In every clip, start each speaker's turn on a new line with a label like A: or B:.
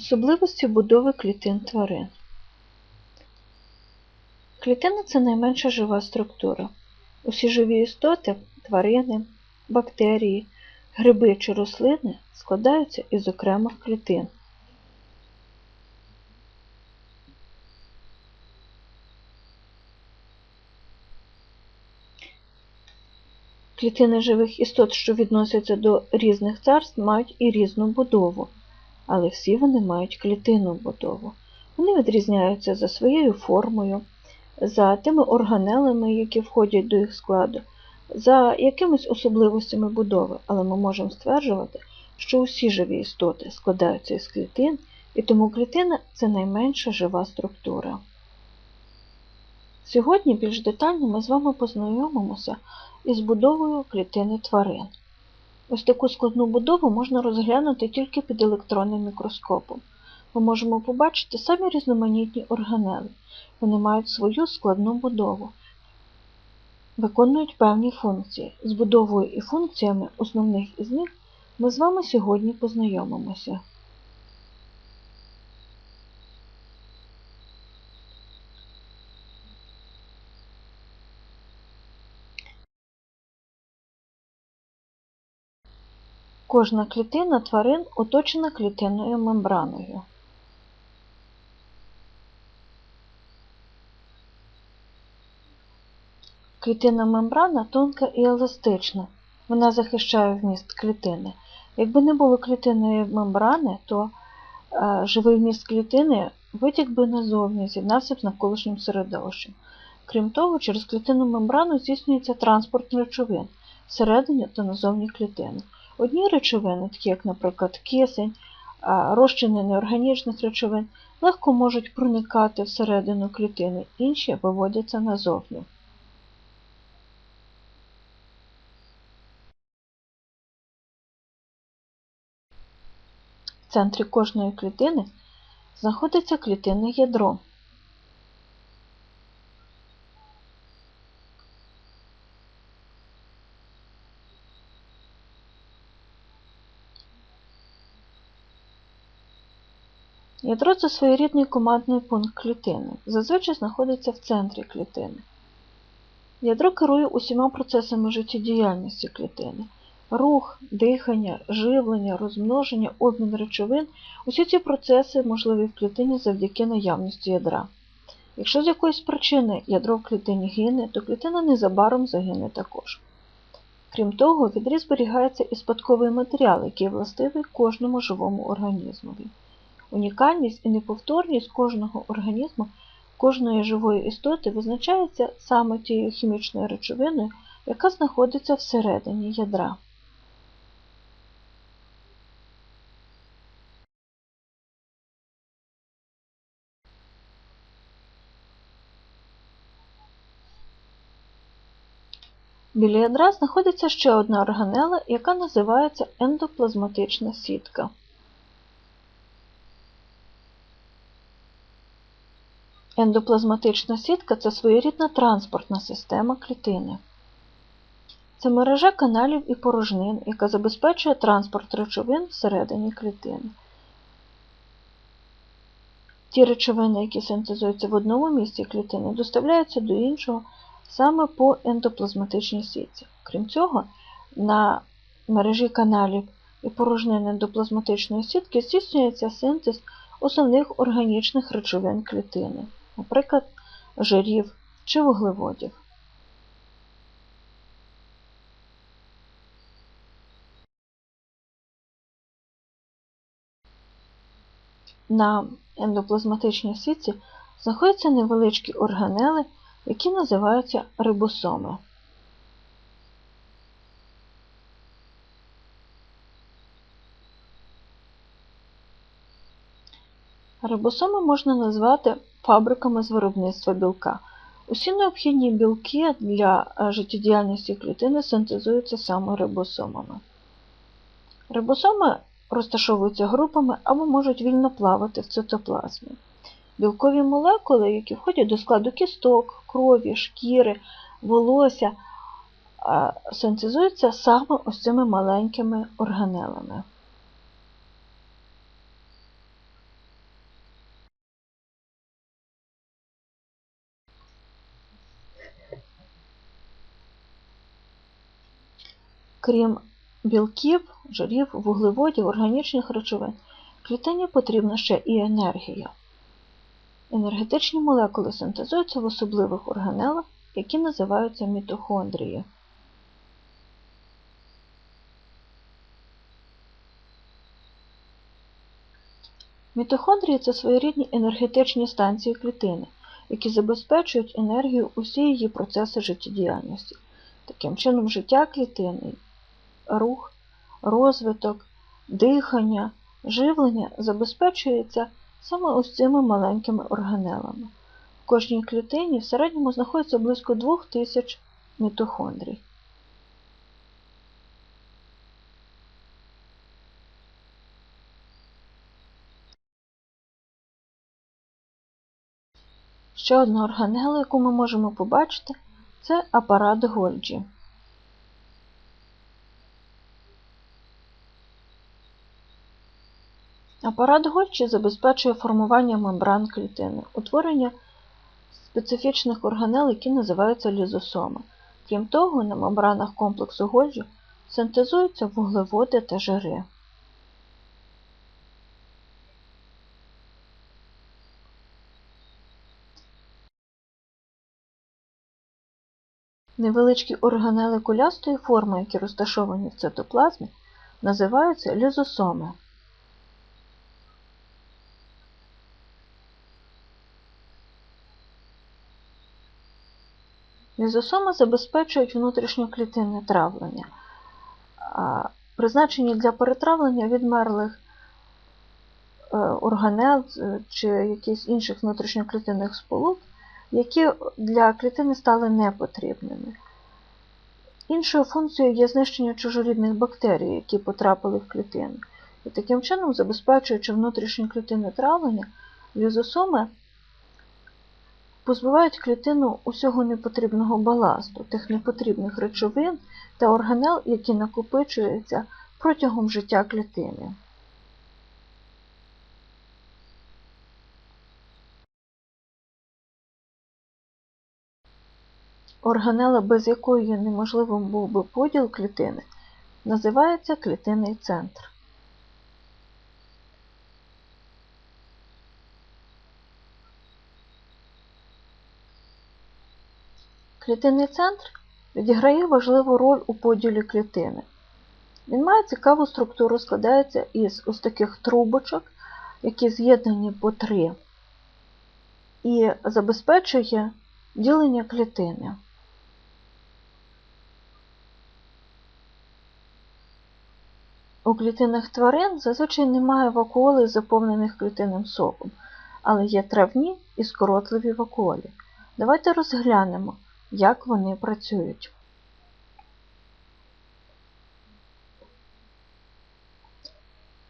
A: Особливості будови клітин тварин. Клітина це найменша жива структура. Усі живі істоти, тварини, бактерії, гриби чи рослини складаються із окремих клітин. Клітини живих істот, що відносяться до різних царств, мають і різну будову, але всі вони мають клітинну будову. Вони відрізняються за своєю формою, за тими органелами, які входять до їх складу, за якимись особливостями будови, але ми можемо стверджувати, що усі живі істоти складаються із клітин, і тому клітина це найменша жива структура. Сьогодні більш детально ми з вами познайомимося із будовою клітини тварин. Ось таку складну будову можна розглянути тільки під електронним мікроскопом. Ми можемо побачити самі різноманітні органели. Вони мають свою складну будову, виконують певні функції. З будовою і функціями основних із них ми з вами сьогодні познайомимося. Кожна клітина тварин оточена клітинною мембраною. Клітинна мембрана тонка і еластична. Вона захищає вміст клітини. Якби не було клітинної мембрани, то е, живий вміст клітини витік би назовні, з'єднався б з навколишнім середовищем. Крім того, через клітинну мембрану здійснюється транспорт речовин всередині та назовні клітини. Одні речовини, такі як, наприклад, кисень, розчини неорганічних речовин, легко можуть проникати всередину клітини, інші виводяться назовні. В центрі кожної клітини знаходиться клітинне ядро. Ядро це своєрідний командний пункт клітини, зазвичай знаходиться в центрі клітини. Ядро керує усіма процесами життєдіяльності клітини. Рух, дихання, живлення, розмноження, обмін речовин усі ці процеси можливі в клітині завдяки наявності ядра. Якщо з якоїсь причини ядро в клітині гине, то клітина незабаром загине також. Крім того, в ядрі зберігається і спадковий матеріал, який властивий кожному живому організмові. Унікальність і неповторність кожного організму, кожної живої істоти визначається саме тією хімічною речовиною, яка знаходиться всередині ядра. Біля ядра знаходиться ще одна органела, яка називається ендоплазматична сітка. Ендоплазматична сітка це своєрідна транспортна система клітини. Це мережа каналів і порожнин, яка забезпечує транспорт речовин всередині клітини. Ті речовини, які синтезуються в одному місці клітини, доставляються до іншого саме по ендоплазматичній сітці. Крім цього, на мережі каналів і порожнин ендоплазматичної сітки здійснюється синтез основних органічних речовин клітини наприклад, жирів чи вуглеводів. На ендоплазматичній сітці знаходяться невеличкі органели, які називаються рибосоми. Рибосоми можна назвати фабриками з виробництва білка. Усі необхідні білки для е, життєдіяльності клітини синтезуються саме рибосомами. Рибосоми розташовуються групами або можуть вільно плавати в цитоплазмі. Білкові молекули, які входять до складу кісток, крові, шкіри, волосся, е, синтезуються саме ось цими маленькими органелами. Крім білків, жирів, вуглеводів, органічних речовин, клітині потрібна ще і енергія. Енергетичні молекули синтезуються в особливих органелах, які називаються мітохондрії. Мітохондрії це своєрідні енергетичні станції клітини, які забезпечують енергію усі її процеси життєдіяльності. Таким чином, життя клітини, рух, розвиток, дихання, живлення забезпечується саме ось цими маленькими органелами. В кожній клітині в середньому знаходиться близько 2000 мітохондрій. Ще одна органела, яку ми можемо побачити, це апарат Гольджі. Апарат Гольджі забезпечує формування мембран клітини, утворення специфічних органел, які називаються лізосоми. Крім того, на мембранах комплексу Гольджі синтезуються вуглеводи та жири. Невеличкі органели кулястої форми, які розташовані в цитоплазмі, називаються лізосоми. Лізосоми забезпечують внутрішньоклітинне травлення, призначені для перетравлення відмерлих е, органел е, чи якихось інших внутрішньоклітинних сполук, які для клітини стали непотрібними. Іншою функцією є знищення чужорідних бактерій, які потрапили в клітину. І таким чином, забезпечуючи внутрішньоклітинне травлення, лізосоми позбивають клітину усього непотрібного баласту, тих непотрібних речовин та органел, які накопичуються протягом життя клітини. Органела, без якої неможливим був би поділ клітини, називається клітинний центр. Клітинний центр відіграє важливу роль у поділі клітини. Він має цікаву структуру, складається із ось таких трубочок, які з'єднані по три, і забезпечує ділення клітини. У клітинних тварин зазвичай немає вакуолей, заповнених клітинним соком, але є травні і скоротливі вакуолі. Давайте розглянемо, як вони працюють.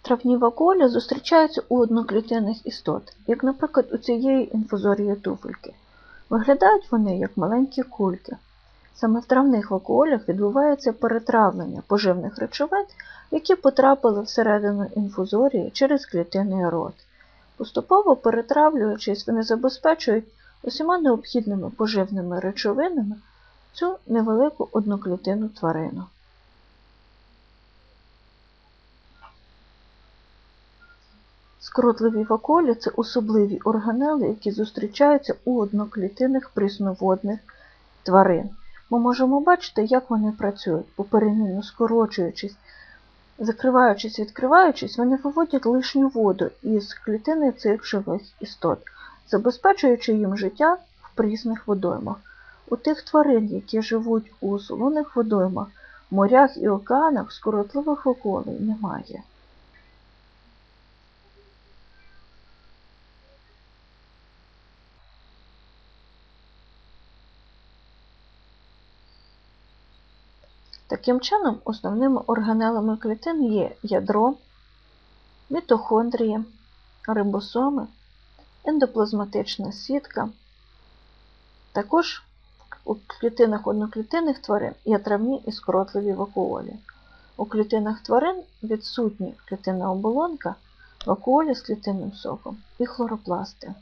A: Травні вакуолі зустрічаються у одноклітинних істот, як, наприклад, у цієї інфузорії туфельки. Виглядають вони як маленькі кульки. Саме в травних вакуолях відбувається перетравлення поживних речовин, які потрапили всередину інфузорії через клітинний рот. Поступово перетравлюючись, вони забезпечують усіма необхідними поживними речовинами цю невелику одноклітинну тварину. Скротливі ваколі це особливі органели, які зустрічаються у одноклітинних прісноводних тварин. Ми можемо бачити, як вони працюють, поперемінно скорочуючись, закриваючись, відкриваючись, вони виводять лишню воду із клітини цих живих істот забезпечуючи їм життя в прісних водоймах. У тих тварин, які живуть у солоних водоймах, морях і океанах скоротливих околей немає. Таким чином, основними органелами клітин є ядро, мітохондрії, рибосоми ендоплазматична сітка. Також у клітинах одноклітинних тварин є травні і скоротливі вакуолі. У клітинах тварин відсутні клітинна оболонка, вакуолі з клітинним соком і хлоропласти.